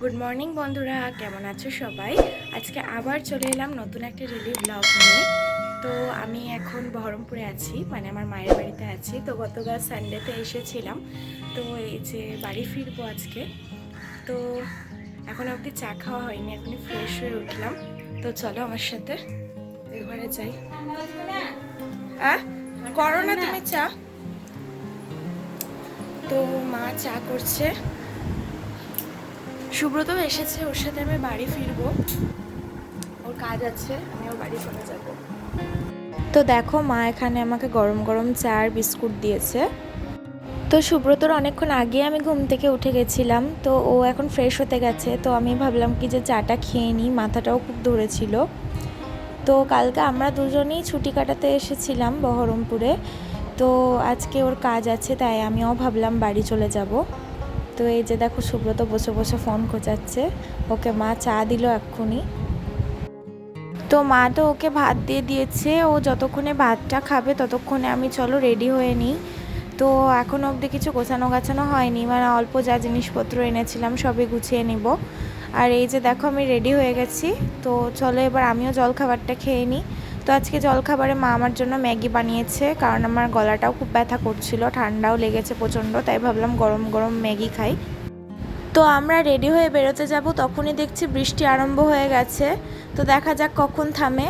Good morning বন্ধুরা। কেমন আছো সবাই? আজকে আবার চলে এলাম নতুন একটা রিলি ব্লগ নিয়ে। তো আমি এখন বহরমপুরে আছি মানে আমার মায়ের বাড়িতে আছি। তো গতকাল সানডেতে এসেছিলাম। তো এই যে বাড়ি ফিরবো আজকে। তো এখন অবধি চা খাওয়া হয়নি, এখনই ফ্রেশ হয়ে উঠলাম। তো চলো আমার সাথে ঘরে যাই। আহ করো না তুমি চা। তো মা চা করছে। সুব্রত এসেছে, ওর সাথে আমি বাড়ি ফিরবো। ওর কাজ আছে, আমি ওর বাড়ি চলে যাব। তো দেখো, মা এখানে আমাকে গরম গরম চা আর বিস্কুট দিয়েছে। তো সুব্রতর অনেকক্ষণ আগে আমি ঘুম থেকে উঠে গেছিলাম, তো ও এখন ফ্রেশ হতে গেছে। তো আমি ভাবলাম কি যে চাটা খেয়ে নিই, মাথাটাও খুব ধরেছিল। তো কালকে আমরা দুজনেই ছুটি কাটাতে এসেছিলাম বহরমপুরে। তো আজকে ওর কাজ আছে, তাই আমিও ভাবলাম বাড়ি চলে যাব। তো এই যে দেখো সুব্রত বসে বসে ফোন খোঁচাচ্ছে ওকে মা চা দিল এক্ষুনি। তো মা তো ওকে ভাত দিয়ে দিয়েছে, ও যতক্ষণে ভাতটা খাবে ততক্ষণে আমি চলো রেডি হয়ে নিই। তো এখন অবধি কিছু গোছানো গাছানো হয়নি মানে অল্প যা জিনিসপত্র এনেছিলাম সবই গুছিয়ে নিব। আর এই যে দেখো আমি রেডি হয়ে গেছি, তো চলো এবার আমিও জল খাবারটা খেয়ে নিই। তো আজকে জলখাবারে মা আমার জন্য ম্যাগি বানিয়েছে, কারণ আমার গলাটাও খুব ব্যথা করছিল, ঠান্ডাও লেগেছে প্রচণ্ড, তাই ভাবলাম গরম গরম ম্যাগি খাই। তো আমরা রেডি হয়ে বেরোতে যাব, তখনই দেখছি বৃষ্টি আরম্ভ হয়ে গেছে, তো দেখা যাক কখন থামে।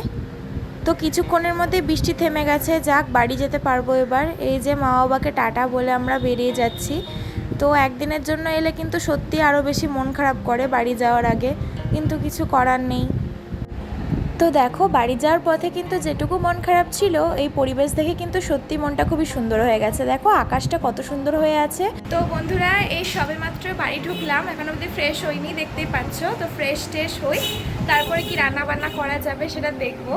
তো কিছুক্ষণের মধ্যে বৃষ্টি থেমে গেছে, যাক বাড়ি যেতে পারব এবার। এই যে মা বাবাকে টাটা বলে আমরা বেরিয়ে যাচ্ছি। তো একদিনের জন্য এলে কিন্তু সত্যি আরও বেশি মন খারাপ করে বাড়ি যাওয়ার আগে, কিন্তু কিছু করার নেই। তো দেখো, বাড়ি যাওয়ার পথে কিন্তু যেটুকু মন খারাপ ছিল, এই পরিবেশ দেখে কিন্তু সত্যি মনটা খুবই সুন্দর হয়ে গেছে। দেখো, আকাশটা কত সুন্দর হয়ে আছে। তো বন্ধুরা, এই সবে মাত্র বাড়ি ঢুকলাম, এখন অবধি ফ্রেশ হইনি, দেখতেই পাচ্ছ। তো ফ্রেশ ট্রেশ হই, তারপরে কি রান্না বান্না করা যাবে সেটা দেখব।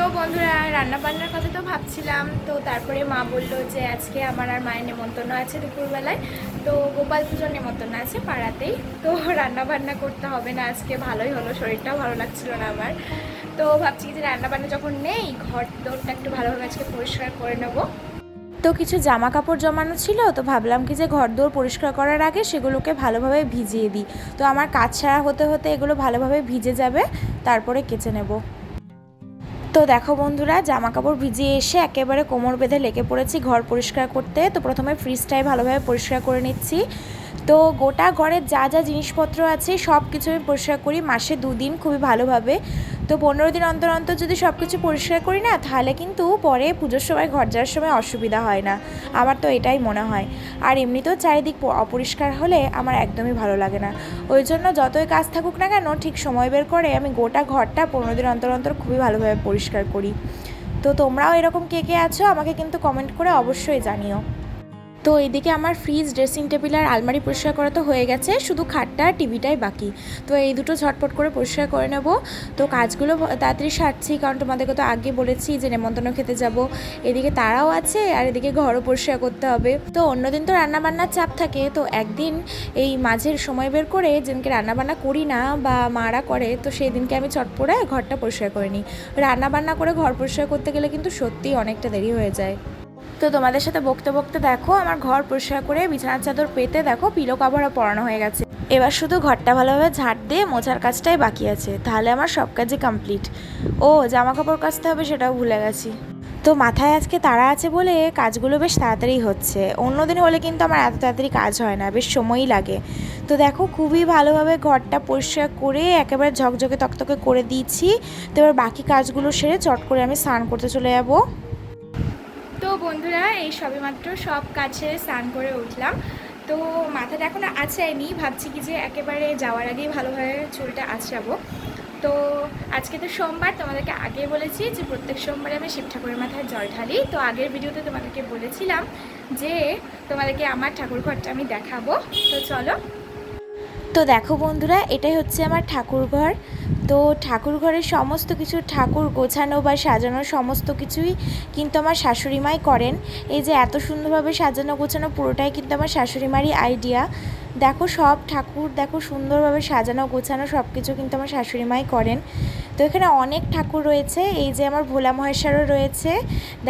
তো বন্ধুরা রান্না বান্নার কথা তো ভাবছিলাম। তো তারপরে মা বলল যে, আজকে আমার আর মায়ের নেমন্তন্ন আছে দুপুরবেলায়। তো গোপাল পুজোর নেমন্তন্ন আছে পাড়াতেই। তো রান্না বান্না করতে হবে না, আজকে ভালোই হলো, শরীরটাও ভালো লাগছিল না আমার। তো ভাবছি যে রান্না বান্না যখন নেই, ঘর দৌড়টা একটু ভালোভাবে আজকে পরিষ্কার করে নেব। তো কিছু জামা কাপড় জমানো ছিল, তো ভাবলাম কি যে, ঘর দৌড় পরিষ্কার করার আগে সেগুলোকে ভালোভাবে ভিজিয়ে দিই। তো আমার কাজ ছাড়া হতে হতে এগুলো ভালোভাবে ভিজে যাবে, তারপরে কেচে নেব। তো দেখো বন্ধুরা জামা কাপড় ভিজিয়ে এসে একেবারে কোমর বেঁধে লেগে পড়েছি, ঘর পরিষ্কার করতে। তো প্রথমে ফ্রিজটাই ভালোভাবে পরিষ্কার করে নিচ্ছি। তো গোটা ঘরের যা যা জিনিসপত্র আছে, সব কিছু আমি পরিষ্কার করি। মাসে দুদিন খুবই ভালোভাবে। তো পনেরো দিন অন্তর অন্তর যদি সব কিছু পরিষ্কার করি না, তাহলে কিন্তু পরে পুজোর সময়, ঘর যাওয়ার সময় অসুবিধা হয় না। আমার তো এটাই মনে হয়। আর এমনিতেও চারিদিক অপরিষ্কার হলে আমার একদমই ভালো লাগে না। ওই জন্য যতই কাজ থাকুক না কেন, ঠিক সময় বের করে আমি গোটা ঘরটা পনেরো দিন অন্তর অন্তর খুবই ভালোভাবে পরিষ্কার করি। তো তোমরাও এরকম কে কে আছো, আমাকে কিন্তু কমেন্ট করে অবশ্যই জানিও। তো এইদিকে আমার ফ্রিজ ড্রেসিং টেবিল আর আলমারি পরিষ্কার করা তো হয়ে গেছে, শুধু খাটটা আর টিভিটাই বাকি। তো এই দুটো ঝটপট করে পরিষ্কার করে নেব। তো কাজগুলো তাড়াতাড়ি সারছি, কারণ তোমাদেরকে তো আগে বলেছি যে নেমন্তন্ন খেতে যাব। এদিকে তারাও আছে আর এদিকে ঘরও পরিষ্কার করতে হবে। তো অন্যদিন তো রান্নাবান্নার চাপ থাকে, তো একদিন এই মাঝের সময় বের করে যেদিনকে রান্নাবান্না করি না বা মারা করে, তো সেই দিনকে আমি চটপড়ে ঘরটা পরিষ্কার করে নিই। রান্নাবান্না করে ঘর পরিষ্কার করতে গেলে কিন্তু সত্যিই অনেকটা দেরি হয়ে যায়। তো তোমাদের সাথে বকতে বকতে দেখো, আমার ঘর পরিষ্কার করে বিছানার চাদর পেতে দেখো পিলো কাভারও পরানো হয়ে গেছে। এবার শুধু ঘরটা ভালোভাবে ঝাড় দিয়ে মোছার কাজটাই বাকি আছে, তাহলে আমার সব কাজই কমপ্লিট ও জামা কাপড় কাচতে হবে সেটাও ভুলে গেছি। তো মাথায় আজকে তারা আছে বলে কাজগুলো বেশ তাড়াতাড়ি হচ্ছে। অন্যদিন হলে কিন্তু আমার এত তাড়াতাড়ি কাজ হয় না, বেশ সময়ই লাগে। তো দেখো, খুবই ভালোভাবে ঘরটা পরিষ্কার করে একেবারে ঝকঝকে তকতকে করে দিয়েছি। তো এবার বাকি কাজগুলো সেরে চট করে আমি স্নান করতে চলে যাব। বন্ধুরা, এই সবেমাত্র সব কাছে স্নান করে উঠলাম। তো মাথাটা এখন আছড়াইনি ভাবছি কি যে একেবারে যাওয়ার আগেই ভালোভাবে চুলটা আছড়াবো। তো আজকে তো সোমবার, তোমাদেরকে আগে বলেছি যে প্রত্যেক সোমবারে আমি শিব ঠাকুরের মাথায় জল ঢালি। তো আগের ভিডিওতে তোমাদেরকে বলেছিলাম যে তোমাদেরকে আমার ঠাকুর ঘরটা আমি দেখাবো। তো চলো তো দেখো বন্ধুরা, এটাই হচ্ছে আমার ঠাকুর ঘর তো ঠাকুর ঘরের সমস্ত কিছু ঠাকুর গোছানো বা সাজানো সমস্ত কিছুই কিন্তু আমার শাশুড়ি মাই করেন। এই যে এত সুন্দরভাবে সাজানো গোছানো পুরোটাই কিন্তু আমার শাশুড়ি মারই আইডিয়া দেখো সব ঠাকুর, দেখো সুন্দরভাবে সাজানো গোছানো সব কিছু কিন্তু আমার শাশুড়ি মাই করেন। তো এখানে অনেক ঠাকুর রয়েছে, এই যে আমার ভোলা মহেশ্বরও রয়েছে।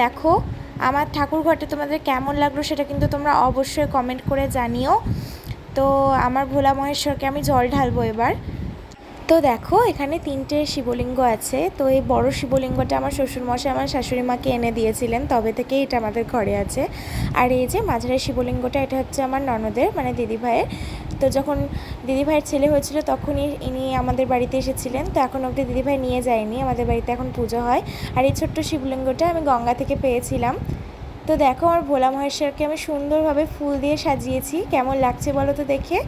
দেখো, আমার ঠাকুর ঘরটা তোমাদের কেমন লাগল সেটা কিন্তু তোমরা অবশ্যই কমেন্ট করে জানিও। তো আমার ভোলা মহেশ্বরকে আমি জল ঢালবো এবার। তো দেখো, এখানে তিনটে শিবলিঙ্গ আছে। তো এই বড় শিবলিঙ্গটা আমার শ্বশুরমশাই আমার শাশুড়ি মাকে এনে দিয়েছিলেন। তবে থেকে এটা আমাদের ঘরে আছে। আর এই যে মাঝারি শিবলিঙ্গটা, এটা হচ্ছে আমার ননদের মানে দিদিভাইয়ের। তো যখন দিদিভাইয়ের ছেলে হয়েছিল, তখনই ইনি আমাদের বাড়িতে এসেছিলেন। তো এখন অবধি দিদিভাই নিয়ে যায়নি, আমাদের বাড়িতে এখন পুজো হয়। আর এই ছোট্ট শিবলিঙ্গটা আমি গঙ্গা থেকে পেয়েছিলাম। তো দেখো আমার ভোলা মহেশ্বরকে আমি সুন্দরভাবে ফুল দিয়ে সাজিয়েছি। কেমন লাগছে বলো তো দেখে?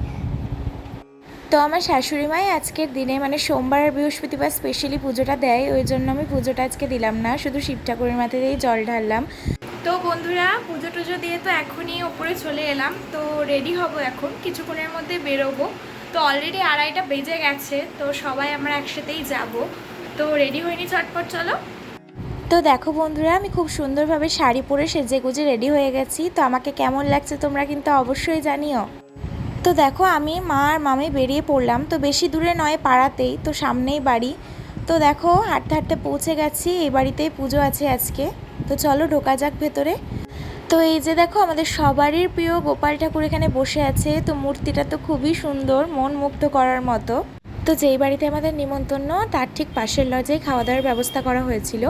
তো আমার শাশুড়ি মাই আজকের দিনে মানে সোমবার আর বৃহস্পতিবার স্পেশালি পুজোটা দেয়, ওই জন্য আমি পুজোটা আজকে দিলাম না, শুধু শিব ঠাকুরের মাথাতেই জল ঢাললাম। তো বন্ধুরা, পুজো টুজো দিয়ে তো এখনই ওপরে চলে এলাম, তো রেডি হব এখন, কিছুক্ষণের মধ্যে বেরোবো। তো অলরেডি আড়াইটা বেজে গেছে, তো সবাই আমরা একসাথেই যাব। তো রেডি হয়নি চটপট চলো। তো দেখো বন্ধুরা, আমি খুব সুন্দরভাবে শাড়ি পরে সেজে গুজে রেডি হয়ে গেছি। তো আমাকে কেমন লাগছে তোমরা কিন্তু অবশ্যই জানিও। তো দেখো, আমি মা আর মামি বেরিয়ে পড়লাম। তো বেশি দূরে নয়, পাড়াতেই, তো সামনেই বাড়ি। তো দেখো, হাঁটতে হাঁটতে পৌঁছে গেছি, এই বাড়িতেই পুজো আছে আজকে। তো চলো, ঢোকা যাক ভেতরে। তো এই যে দেখো, আমাদের সবারই প্রিয় গোপাল ঠাকুর এখানে বসে আছে। তো মূর্তিটা তো খুবই সুন্দর, মন মুগ্ধ করার মতো। তো যেই বাড়িতে আমাদের নিমন্ত্রণ, তার ঠিক পাশের লজেই খাওয়া দাওয়ার ব্যবস্থা করা হয়েছিল।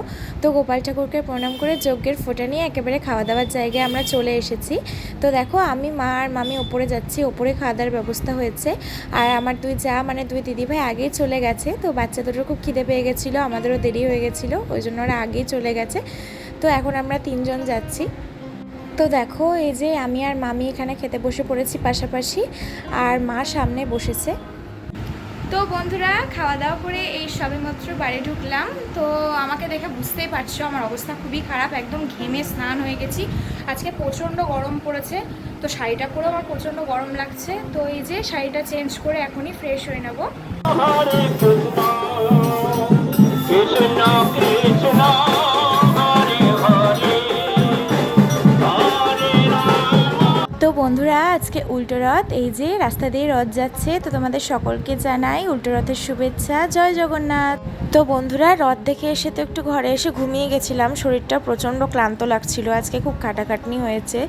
তো গোপাল ঠাকুরকে প্রণাম করে যজ্ঞের ফোঁটা নিয়ে একেবারে খাওয়া দাওয়ার জায়গায় আমরা চলে এসেছি। তো দেখো, আমি, মা আর মামি ওপরে যাচ্ছি, ওপরে খাওয়া দাওয়ার ব্যবস্থা হয়েছে। আর আমার দুই যা মানে দুই দিদিভাই আগেই চলে গেছে। তো বাচ্চা দুটোর খুব খিদে পেয়ে গেছিল, আমাদেরও দেরি হয়ে গেছিল, ওই জন্য ওরা আগেই চলে গেছে। তো এখন আমরা তিনজন যাচ্ছি। তো দেখো, এই যে আমি আর মামি এখানে খেতে বসে পড়েছি পাশাপাশি, আর মা সামনে বসেছে। তো বন্ধুরা, খাওয়া দাওয়া করে এই সবেমাত্র বাড়ি ঢুকলাম। তো আমাকে দেখে বুঝতেই পারছ, আমার অবস্থা খুবই খারাপ, একদম ঘেমে স্নান হয়ে গেছি। আজকে প্রচণ্ড গরম পড়েছে, তো শাড়িটা পরেও আমার প্রচণ্ড গরম লাগছে। তো এই যে শাড়িটা চেঞ্জ করে এখনই ফ্রেশ হয়ে নেব। কৃষ্ণ কৃষ্ণ। বন্ধুরা, আজকে উল্টো রথ, এই যে রাস্তা দিয়ে রথ যাচ্ছে, তো তোমাদের সকলকে জানাই উল্টো রথের শুভেচ্ছা। জয় জগন্নাথ। তো বন্ধুরা, রথ দেখে এসে তো একটু ঘরে এসে ঘুমিয়ে গেছিলাম, শরীরটা প্রচণ্ড ক্লান্ত লাগছিল, আজকে খুব খাটাখাটনি হয়েছে।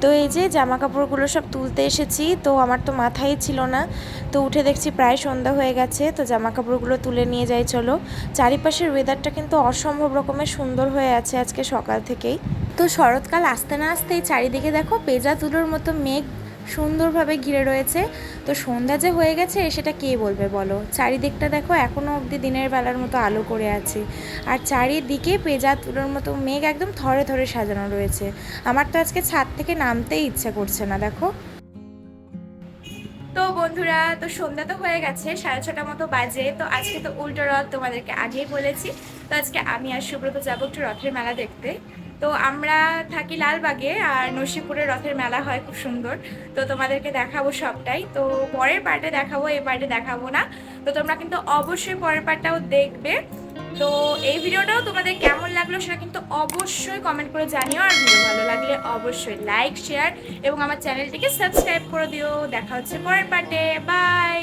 তো এই যে জামা কাপড়গুলো সব তুলতে এসেছি, তো আমার তো মাথায় ছিল না, তো উঠে দেখছি প্রায় সন্ধ্যা হয়ে গেছে, তো জামা কাপড়গুলো তুলে নিয়ে যাই, চলো। চারিপাশের ওয়েদারটা কিন্তু অসম্ভব রকমের সুন্দর হয়ে আছে আজকে সকাল থেকেই। তো শরৎকাল আসতে না আসতেই চারিদিকে দেখো, পেজা তুলোর মতো মেঘ সুন্দরভাবে ঘিরে রয়েছে। তো সন্ধ্যা যে হয়ে গেছে, সেটা কে বলবে বলো? চারিদিকটা দেখো এখনও অবধি দিনের বেলার মতো আলো করে আছে। আর চারিদিকে পেজা তুলোর মতো মেঘ একদম থরে থরে সাজানো রয়েছে। আমার তো আজকে ছাদ থেকে নামতেই ইচ্ছা করছে না, দেখো। তো বন্ধুরা, তো সন্ধ্যা তো হয়ে গেছে, সাড়ে ছটা মতো বাজে। তো আজকে তো উল্টো রথ তোমাদেরকে আগেই বলেছি। তো আজকে আমি আর সুব্রত যাব একটু রথের মেলা দেখতে। তো আমরা থাকি লালবাগে আর নসিপুরের রথের মেলা হয়, খুব সুন্দর। তো তোমাদেরকে দেখাবো সবটাই। তো পরের পার্টে দেখাবো, এই পার্টে দেখাবো না। তো তোমরা কিন্তু অবশ্যই পরের পার্টটাও দেখবে। তো এই ভিডিওটাও তোমাদের কেমন লাগল সেটা কিন্তু অবশ্যই কমেন্ট করে জানিও। আর ভিডিও ভালো লাগলে অবশ্যই লাইক শেয়ার এবং আমার চ্যানেলটিকে সাবস্ক্রাইব করে দিও। দেখা হচ্ছে পরের পার্টে। বাই